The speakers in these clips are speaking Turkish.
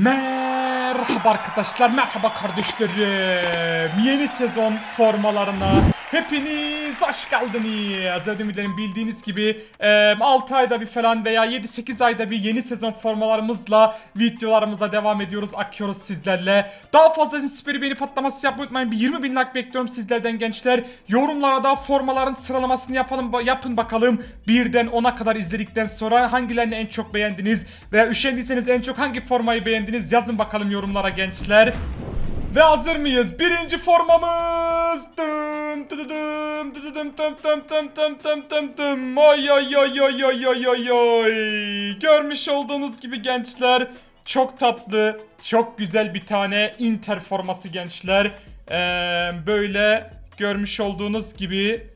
Merhaba arkadaşlar, merhaba kardeşlerim. Yeni sezon formalarına hepiniz hoş geldiniz. Ödümlerin bildiğiniz gibi 6 ayda bir falan veya 7-8 ayda bir yeni sezon formalarımızla videolarımıza devam ediyoruz. Akıyoruz sizlerle. Daha fazla süperi beni patlaması yapmayı unutmayın. Bir 20 bin like bekliyorum sizlerden gençler. Yorumlara da formaların sıralamasını yapalım yapın bakalım. Birden 10'a kadar izledikten sonra hangilerini en çok beğendiniz veya üşendiyseniz en çok hangi formayı beğendiniz yazın bakalım yorumlara gençler. Ve hazır mıyız? Birinci formamız. Dım dıdıdım dıdıdım dım dım dım dım dım dım dım. Ay ay ay ay ay ay ay ay. Görmüş olduğunuz gibi gençler çok tatlı, çok güzel bir tane Inter forması gençler. Ee, böyle görmüş olduğunuz gibi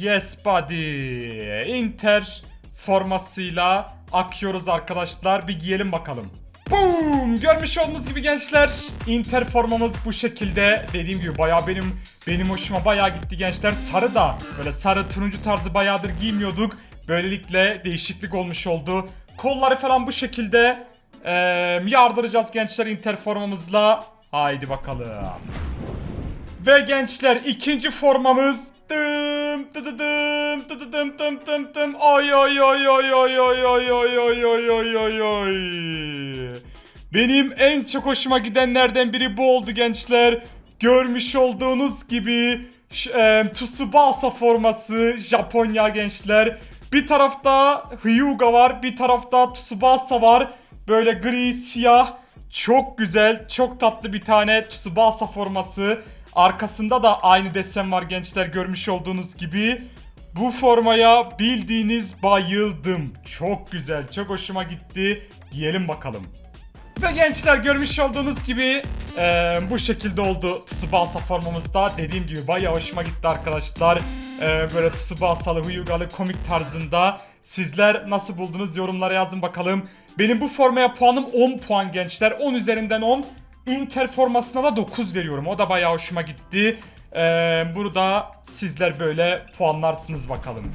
Yes buddy. Inter formasıyla akıyoruz arkadaşlar. Bir giyelim bakalım. Boom! Görmüş olduğunuz gibi gençler Inter formamız bu şekilde. Dediğim gibi bayağı benim benim hoşuma bayağı gitti gençler. Sarı da böyle sarı turuncu tarzı bayağıdır giymiyorduk böylelikle değişiklik olmuş oldu. Kolları falan bu şekilde. Eee, yardıracağız gençler Inter formamızla haydi bakalım. Ve gençler ikinci formamız dım dıdıdım dıdıdım dım dım dım ay ay ay ay ay ay ay ay ay ay ay ay ay benim en çok hoşuma gidenlerden biri bu oldu gençler. Görmüş olduğunuz gibi e, Tsubasa forması Japonya gençler. Bir tarafta Hyuga var, bir tarafta Tsubasa var. Böyle gri, siyah, çok güzel, çok tatlı bir tane Tsubasa forması. Arkasında da aynı desen var gençler görmüş olduğunuz gibi. Bu formaya bildiğiniz bayıldım. Çok güzel, çok hoşuma gitti. Giyelim bakalım. Ve gençler görmüş olduğunuz gibi eee, bu şekilde oldu Tsubasa formamızda. Dediğim gibi bayağı hoşuma gitti arkadaşlar. Eee, böyle Tsubasa'lı, Hyuga'lı komik tarzında. Sizler nasıl buldunuz yorumlara yazın bakalım. Benim bu formaya puanım 10 puan gençler. 10 üzerinden 10. Inter formasına da 9 veriyorum. O da bayağı hoşuma gitti. Eee bunu sizler böyle puanlarsınız bakalım.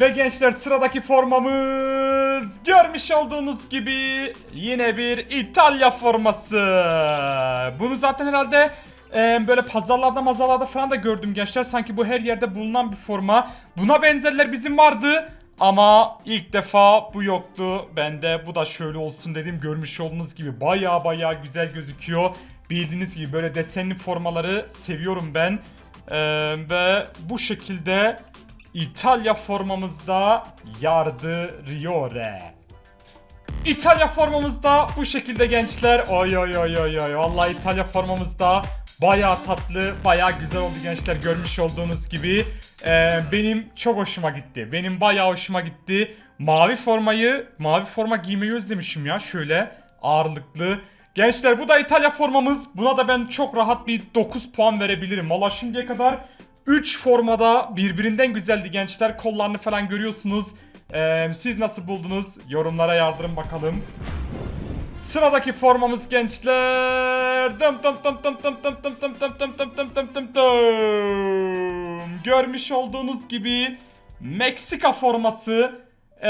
Ve gençler sıradaki formamız görmüş olduğunuz gibi yine bir İtalya forması. Bunu zaten herhalde e, böyle pazarlarda mazalarda falan da gördüm gençler. Sanki bu her yerde bulunan bir forma. Buna benzerler bizim vardı. Ama ilk defa bu yoktu. Ben de bu da şöyle olsun dedim. Görmüş olduğunuz gibi baya baya güzel gözüküyor. Bildiğiniz gibi böyle desenli formaları seviyorum ben. E, ve bu şekilde İtalya formamızda yardırıyor. İtalya formamızda bu şekilde gençler. Oy oy oy oy oy. Vallahi İtalya formamızda bayağı tatlı, bayağı güzel oldu gençler görmüş olduğunuz gibi. Ee, benim çok hoşuma gitti. Benim bayağı hoşuma gitti. Mavi formayı, mavi forma giymeyi özlemişim ya şöyle ağırlıklı. Gençler bu da İtalya formamız. Buna da ben çok rahat bir 9 puan verebilirim. Valla şimdiye kadar 3 formada birbirinden güzeldi gençler. Kollarını falan görüyorsunuz. Ee, siz nasıl buldunuz? Yorumlara yardırın bakalım. Sıradaki formamız gençler. Dım dım dım dım dım dım dım dım dım dım dım dım dım dım dım. Görmüş olduğunuz gibi Meksika forması. Ee,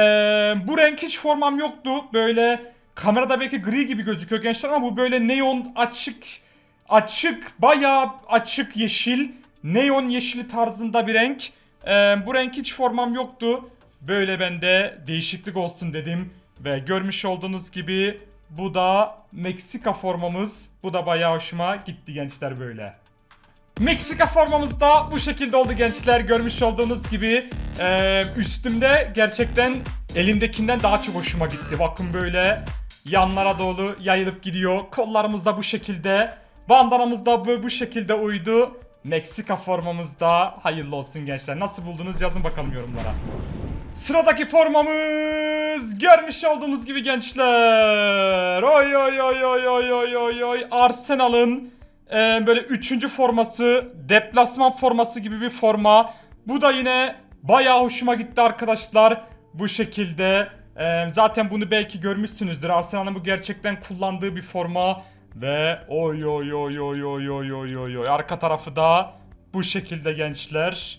bu renk hiç formam yoktu. Böyle kamerada belki gri gibi gözüküyor gençler ama bu böyle neon açık açık bayağı açık yeşil neon yeşili tarzında bir renk. Ee, bu renk hiç formam yoktu. Böyle bende değişiklik olsun dedim. Ve görmüş olduğunuz gibi bu da Meksika formamız. Bu da bayağı hoşuma gitti gençler böyle. Meksika formamız da bu şekilde oldu gençler. Görmüş olduğunuz gibi Ee, üstümde gerçekten elimdekinden daha çok hoşuma gitti. Bakın böyle yanlara doğru yayılıp gidiyor. Kollarımız da bu şekilde. Bandanamız da bu, bu şekilde uydu. Meksika formamız da hayırlı olsun gençler. Nasıl buldunuz yazın bakalım yorumlara. Sıradaki formamız görmüş olduğunuz gibi gençler. Oy oy oy oy oy oy oy oy. Arsenal'ın e, böyle üçüncü forması, deplasman forması gibi bir forma. Bu da yine bayağı hoşuma gitti arkadaşlar. Bu şekilde. E, zaten bunu belki görmüşsünüzdür. Arsenal'ın bu gerçekten kullandığı bir forma. Ve oy oy oy oy oy oy oy oy oy. Arka tarafı da bu şekilde gençler.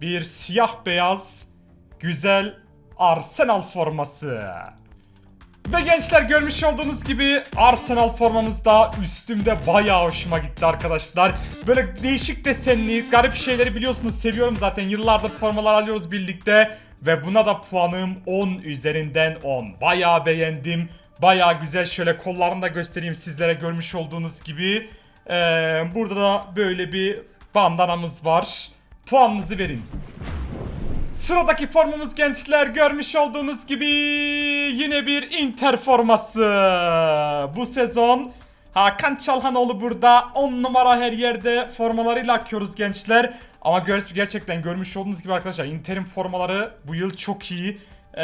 Bir siyah beyaz güzel Arsenal forması. Ve gençler görmüş olduğunuz gibi Arsenal formamız da üstümde bayağı hoşuma gitti arkadaşlar. Böyle değişik desenli, garip şeyleri biliyorsunuz seviyorum zaten. Yıllardır formalar alıyoruz birlikte. Ve buna da puanım 10 üzerinden 10. Bayağı beğendim. Bayağı güzel şöyle kollarını da göstereyim sizlere görmüş olduğunuz gibi. Ee, burada da böyle bir bandanamız var. Puanınızı verin. Sıradaki formamız gençler görmüş olduğunuz gibi yine bir Inter forması. Bu sezon Hakan Çalhanoğlu burada 10 numara her yerde formalarıyla akıyoruz gençler. Ama gerçekten görmüş olduğunuz gibi arkadaşlar Inter'in formaları bu yıl çok iyi. Ee,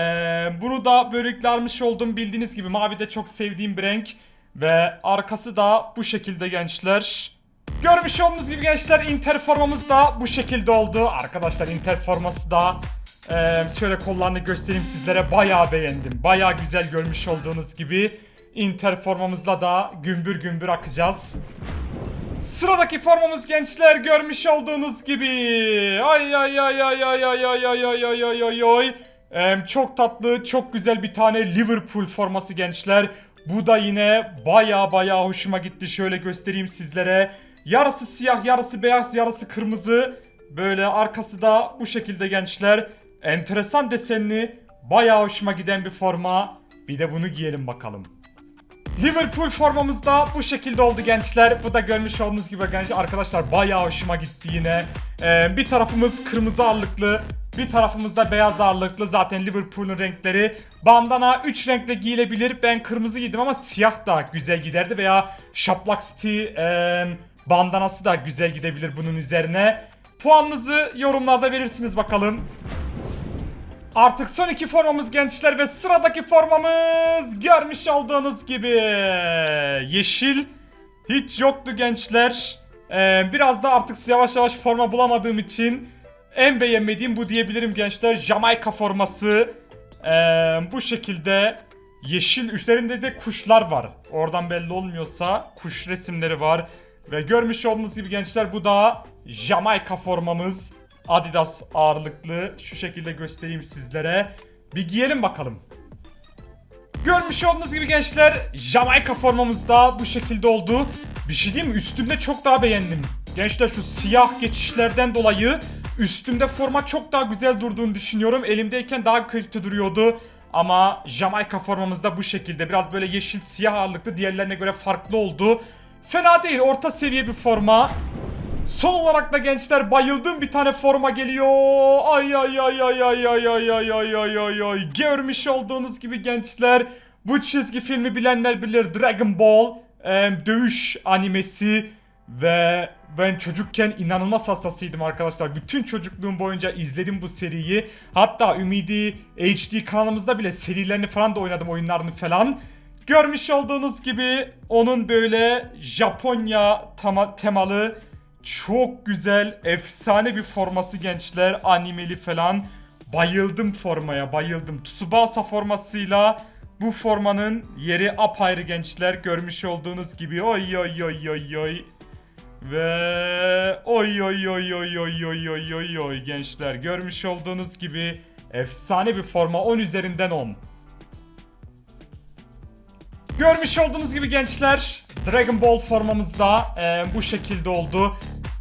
bunu da böylelikle almış oldum bildiğiniz gibi mavi de çok sevdiğim bir renk. Ve arkası da bu şekilde gençler. Görmüş olduğunuz gibi gençler Inter formamız da bu şekilde oldu. Arkadaşlar Inter forması da eee, şöyle kollarını göstereyim sizlere bayağı beğendim. Bayağı güzel görmüş olduğunuz gibi Inter formamızla da gümbür gümbür akacağız. Sıradaki formamız gençler görmüş olduğunuz gibi. Ay ay ay ay ay ay ay ay ay ay ay ay ay. Em, çok tatlı, çok güzel bir tane Liverpool forması gençler. Bu da yine baya baya hoşuma gitti. Şöyle göstereyim sizlere. Yarısı siyah, yarısı beyaz, yarısı kırmızı. Böyle arkası da bu şekilde gençler. Enteresan desenli, baya hoşuma giden bir forma. Bir de bunu giyelim bakalım. Liverpool formamız da bu şekilde oldu gençler. Bu da görmüş olduğunuz gibi gençler arkadaşlar bayağı hoşuma gitti yine. Ee, bir tarafımız kırmızı ağırlıklı, bir tarafımız da beyaz ağırlıklı. Zaten Liverpool'un renkleri. Bandana 3 renkte giyilebilir. Ben kırmızı giydim ama siyah da güzel giderdi veya şaplak City e, bandanası da güzel gidebilir bunun üzerine. Puanınızı yorumlarda verirsiniz bakalım. Artık son iki formamız gençler ve sıradaki formamız görmüş olduğunuz gibi yeşil hiç yoktu gençler. Ee, biraz da artık yavaş yavaş forma bulamadığım için en beğenmediğim bu diyebilirim gençler. Jamaika forması Ee, bu şekilde yeşil üstlerinde de kuşlar var. Oradan belli olmuyorsa kuş resimleri var. Ve görmüş olduğunuz gibi gençler bu da Jamaika formamız. Adidas ağırlıklı. Şu şekilde göstereyim sizlere. Bir giyelim bakalım. Görmüş olduğunuz gibi gençler Jamaika formamız da bu şekilde oldu. Bir şey diyeyim mi? Üstümde çok daha beğendim. Gençler şu siyah geçişlerden dolayı üstümde forma çok daha güzel durduğunu düşünüyorum. Elimdeyken daha kötü duruyordu. Ama Jamaika formamız da bu şekilde. Biraz böyle yeşil siyah ağırlıklı diğerlerine göre farklı oldu. Fena değil orta seviye bir forma. Son olarak da gençler bayıldığım bir tane forma geliyor. Ay ay ay ay ay ay ay ay ay ay ay ay. Görmüş olduğunuz gibi gençler bu çizgi filmi bilenler bilir Dragon Ball em, dövüş animesi ve ben çocukken inanılmaz hastasıydım arkadaşlar. Bütün çocukluğum boyunca izledim bu seriyi. Hatta Ümidi HD kanalımızda bile serilerini falan da oynadım oyunlarını falan. Görmüş olduğunuz gibi onun böyle Japonya temalı çok güzel, efsane bir forması gençler. Animeli falan. Bayıldım formaya, bayıldım. Tsubasa formasıyla bu formanın yeri apayrı gençler. Görmüş olduğunuz gibi. Oy oy oy oy oy. Ve oy oy oy oy oy oy oy oy oy gençler. Görmüş olduğunuz gibi efsane bir forma 10 üzerinden 10. Görmüş olduğunuz gibi gençler Dragon Ball formamız da e, bu şekilde oldu.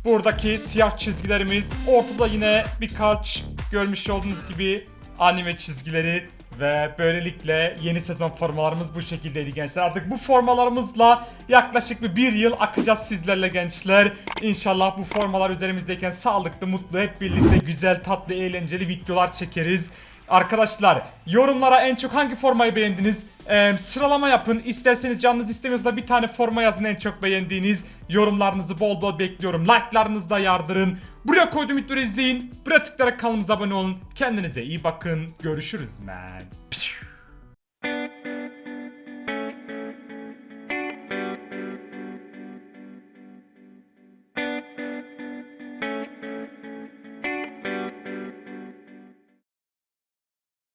Buradaki siyah çizgilerimiz ortada yine birkaç görmüş olduğunuz gibi anime çizgileri ve böylelikle yeni sezon formalarımız bu şekildeydi gençler. Artık bu formalarımızla yaklaşık bir, bir yıl akacağız sizlerle gençler. İnşallah bu formalar üzerimizdeyken sağlıklı, mutlu, hep birlikte güzel, tatlı, eğlenceli videolar çekeriz. Arkadaşlar yorumlara en çok hangi formayı beğendiniz? Ee, sıralama yapın. İsterseniz canınız istemiyorsa da bir tane forma yazın en çok beğendiğiniz. Yorumlarınızı bol bol bekliyorum. Like'larınızı da yardırın. Buraya koyduğum videoları izleyin. Buraya tıklayarak kanalımıza abone olun. Kendinize iyi bakın. Görüşürüz man. Piu.